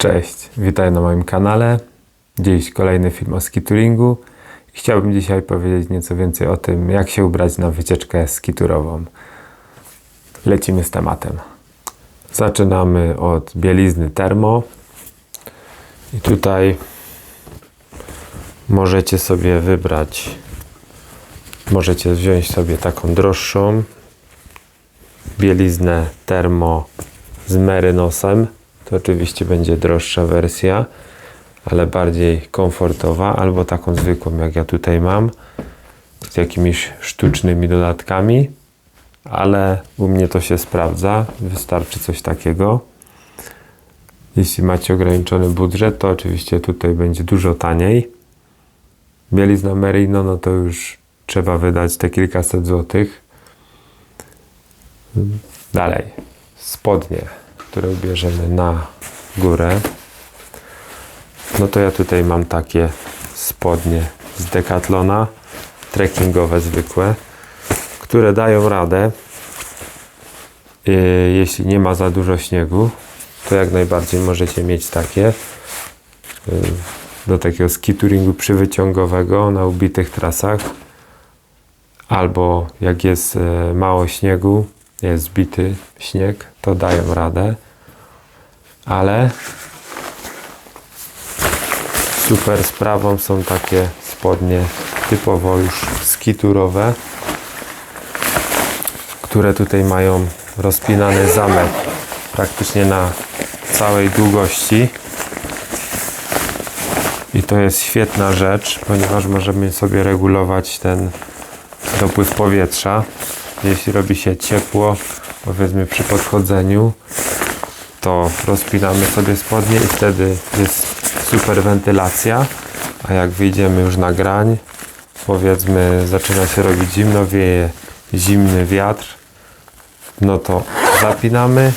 Cześć, witaj na moim kanale. Dziś kolejny film o skituringu. Chciałbym dzisiaj powiedzieć nieco więcej o tym, jak się ubrać na wycieczkę skiturową. Lecimy z tematem. Zaczynamy od bielizny termo. I tutaj możecie sobie wybrać, możecie wziąć sobie taką droższą bieliznę termo z merynosem. To oczywiście będzie droższa wersja, ale bardziej komfortowa, albo taką zwykłą, jak ja tutaj mam, z jakimiś sztucznymi dodatkami, ale u mnie to się sprawdza. Wystarczy coś takiego. Jeśli macie ograniczony budżet, to oczywiście tutaj będzie dużo taniej. Bielizna Merino, no to już trzeba wydać te kilkaset złotych. Dalej, spodnie, które ubierzemy na górę. No to ja tutaj mam takie spodnie z Decathlona, trekkingowe zwykłe, które dają radę. Yy, Jeśli nie ma za dużo śniegu, to jak najbardziej możecie mieć takie yy, do takiego skituringu przywyciągowego na ubitych trasach albo jak jest e, mało śniegu, jest zbity śnieg, to dają radę. Ale super sprawą są takie spodnie typowo już skiturowe, które tutaj mają rozpinany zamek praktycznie na całej długości. I to jest świetna rzecz, ponieważ możemy sobie regulować ten dopływ powietrza. Jeśli robi się ciepło, powiedzmy przy podchodzeniu, to rozpinamy sobie spodnie i wtedy jest super wentylacja. A jak wyjdziemy już na grań, powiedzmy zaczyna się robić zimno, wieje zimny wiatr, no to zapinamy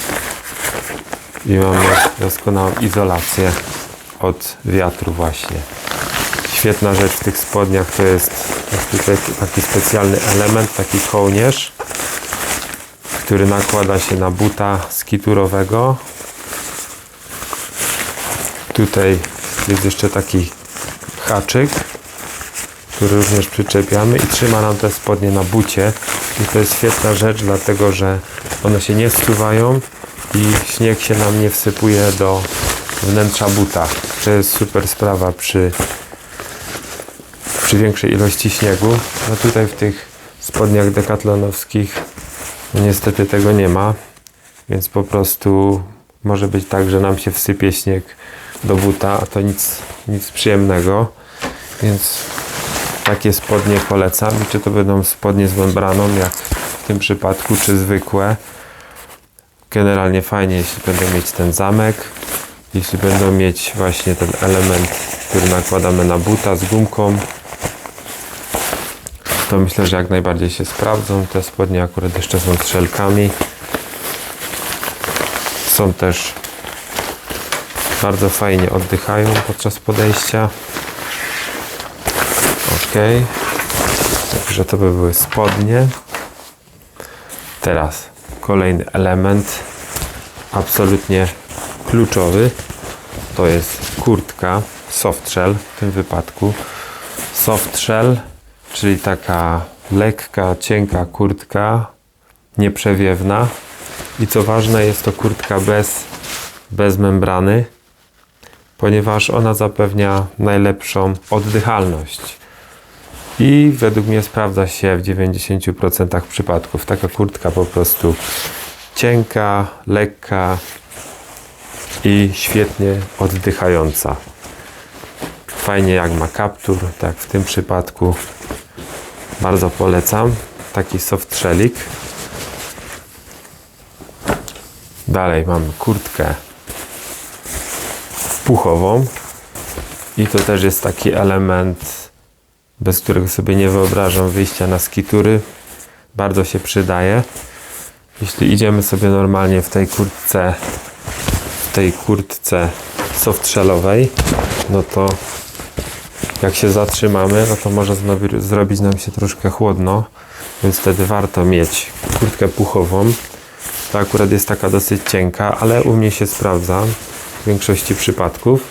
i mamy doskonałą izolację od wiatru właśnie. Świetna rzecz w tych spodniach to jest tutaj taki specjalny element, taki kołnierz, który nakłada się na buta skiturowego. Tutaj jest jeszcze taki haczyk, który również przyczepiamy i trzyma nam te spodnie na bucie. I to jest świetna rzecz, dlatego że one się nie wsuwają i śnieg się nam nie wsypuje do wnętrza buta. To jest super sprawa przy przy większej ilości śniegu. No tutaj w tych spodniach dekatlonowskich no niestety tego nie ma, więc po prostu może być tak, że nam się wsypie śnieg do buta, a to nic, nic przyjemnego, więc takie spodnie polecam. Czy to będą spodnie z membraną, jak w tym przypadku, czy zwykłe. Generalnie fajnie, jeśli będą mieć ten zamek, jeśli będą mieć właśnie ten element, który nakładamy na buta z gumką, to myślę, że jak najbardziej się sprawdzą. Te spodnie akurat jeszcze są strzelkami. Są też bardzo fajnie oddychają podczas podejścia. Ok. Także to by były spodnie. Teraz kolejny element absolutnie kluczowy to jest kurtka softshell w tym wypadku softshell czyli taka lekka, cienka kurtka, nieprzewiewna. I co ważne, jest to kurtka bez, bez membrany, ponieważ ona zapewnia najlepszą oddychalność. I według mnie sprawdza się w 90% przypadków. Taka kurtka po prostu cienka, lekka i świetnie oddychająca. Fajnie jak ma kaptur, tak w tym przypadku bardzo polecam. Taki soft shellik. Dalej mamy kurtkę puchową. I to też jest taki element, bez którego sobie nie wyobrażam wyjścia na skitury. Bardzo się przydaje. Jeśli idziemy sobie normalnie w tej kurtce, w tej kurtce softshellowej, no to jak się zatrzymamy, no to może zrobić nam się troszkę chłodno, więc wtedy warto mieć kurtkę puchową. To akurat jest taka dosyć cienka, ale u mnie się sprawdza. w większości przypadków.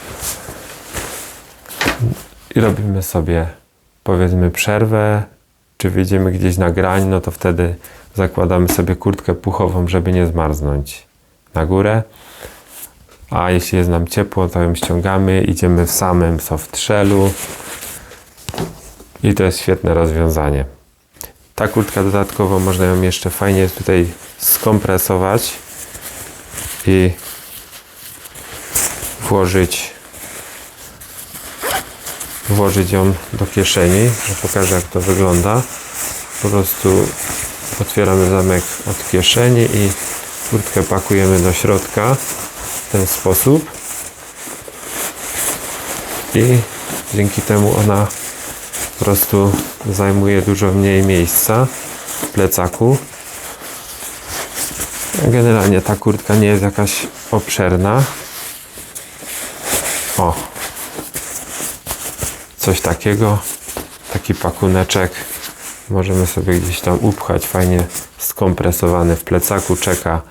I robimy sobie powiedzmy przerwę, czy wyjdziemy gdzieś na grań, no to wtedy zakładamy sobie kurtkę puchową, żeby nie zmarznąć na górę. A jeśli jest nam ciepło, to ją ściągamy, idziemy w samym soft shellu i to jest świetne rozwiązanie. Ta kurtka dodatkowo można ją jeszcze fajnie tutaj skompresować i włożyć włożyć ją do kieszeni, że pokażę jak to wygląda. Po prostu otwieramy zamek od kieszeni i kurtkę pakujemy do środka ten sposób. I dzięki temu ona po prostu zajmuje dużo mniej miejsca w plecaku. Generalnie ta kurtka nie jest jakaś obszerna. O, coś takiego, taki pakuneczek. Możemy sobie gdzieś tam upchać, fajnie skompresowany w plecaku, czeka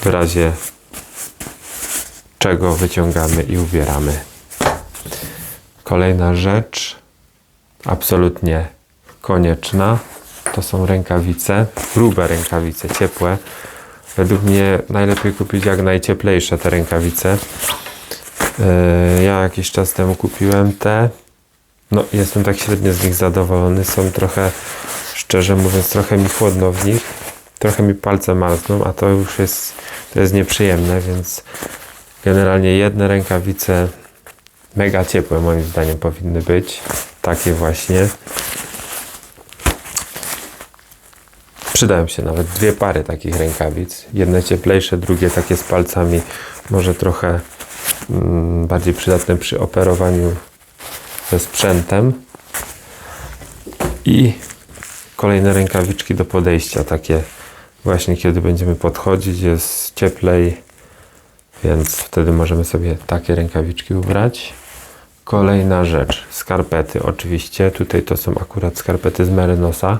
w razie czego wyciągamy i ubieramy. Kolejna rzecz, absolutnie konieczna, to są rękawice, grube rękawice, ciepłe. Według mnie najlepiej kupić jak najcieplejsze te rękawice. Yy, Ja jakiś czas temu kupiłem te. No, jestem tak średnio z nich zadowolony. Są trochę, szczerze mówiąc, trochę mi chłodno w nich. Trochę mi palce marzną, a to już jest, to jest nieprzyjemne, więc generalnie jedne rękawice mega ciepłe moim zdaniem powinny być. Takie właśnie. Przydają się nawet dwie pary takich rękawic. Jedne cieplejsze, drugie takie z palcami. Może trochę mm, bardziej przydatne przy operowaniu ze sprzętem. I kolejne rękawiczki do podejścia. Takie właśnie kiedy będziemy podchodzić, jest cieplej, więc wtedy możemy sobie takie rękawiczki ubrać. Kolejna rzecz, skarpety oczywiście. Tutaj to są akurat skarpety z Merynosa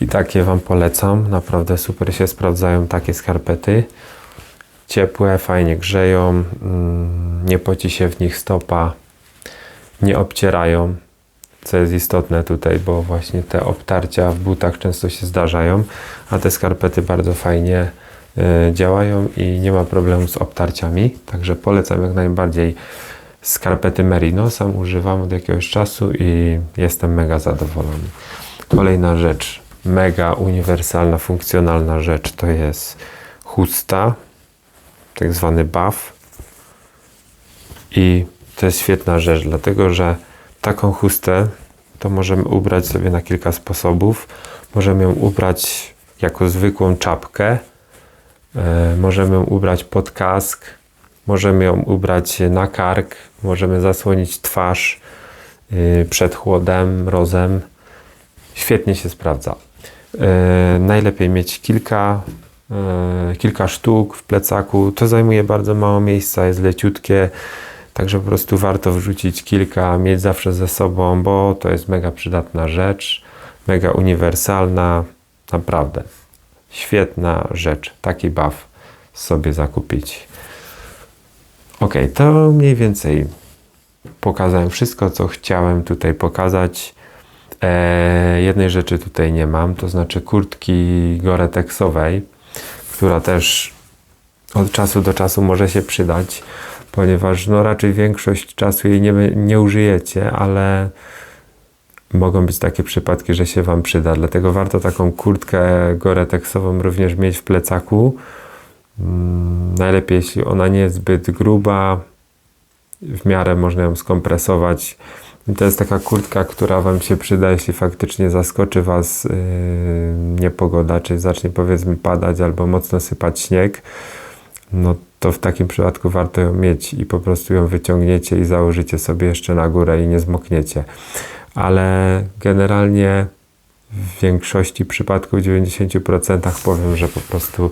i takie Wam polecam. Naprawdę super się sprawdzają takie skarpety. Ciepłe, fajnie grzeją, mm, nie poci się w nich stopa, nie obcierają, co jest istotne tutaj, bo właśnie te obtarcia w butach często się zdarzają, a te skarpety bardzo fajnie działają i nie ma problemu z obtarciami, także polecam jak najbardziej skarpety Merino, sam używam od jakiegoś czasu i jestem mega zadowolony. Kolejna rzecz, mega uniwersalna, funkcjonalna rzecz to jest chusta, tak zwany buff i to jest świetna rzecz, dlatego że taką chustę to możemy ubrać sobie na kilka sposobów. Możemy ją ubrać jako zwykłą czapkę, e, możemy ją ubrać pod kask, możemy ją ubrać na kark, możemy zasłonić twarz y, przed chłodem, mrozem. Świetnie się sprawdza. E, najlepiej mieć kilka, e, kilka sztuk w plecaku. To zajmuje bardzo mało miejsca, jest leciutkie, także po prostu warto wrzucić kilka, mieć zawsze ze sobą, bo to jest mega przydatna rzecz, mega uniwersalna, naprawdę świetna rzecz. Taki buff sobie zakupić. Ok, to mniej więcej pokazałem wszystko, co chciałem tutaj pokazać. E, jednej rzeczy tutaj nie mam, to znaczy kurtki Gore-Texowej, która też od czasu do czasu może się przydać, ponieważ no raczej większość czasu jej nie, nie użyjecie, ale mogą być takie przypadki, że się Wam przyda. Dlatego warto taką kurtkę Gore-Texową również mieć w plecaku. Mm, Najlepiej, jeśli ona nie jest zbyt gruba, w miarę można ją skompresować. To jest taka kurtka, która Wam się przyda, jeśli faktycznie zaskoczy Was yy, niepogoda, czy zacznie powiedzmy padać albo mocno sypać śnieg, no to w takim przypadku warto ją mieć i po prostu ją wyciągniecie i założycie sobie jeszcze na górę i nie zmokniecie. Ale generalnie w większości przypadków, w 90% powiem, że po prostu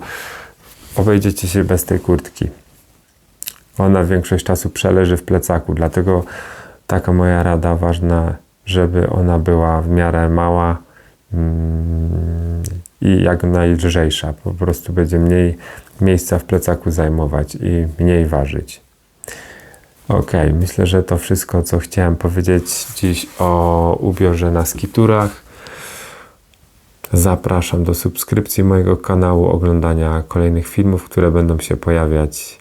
obejdziecie się bez tej kurtki. Ona większość czasu przeleży w plecaku, dlatego taka moja rada ważna, żeby ona była w miarę mała mm, i jak najlżejsza. Po prostu będzie mniej miejsca w plecaku zajmować i mniej ważyć. Ok, myślę, że to wszystko, co chciałem powiedzieć dziś o ubiorze na skiturach. Zapraszam do subskrypcji mojego kanału, oglądania kolejnych filmów, które będą się pojawiać.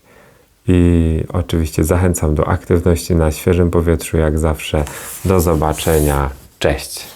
I oczywiście zachęcam do aktywności na świeżym powietrzu, jak zawsze. Do zobaczenia. Cześć.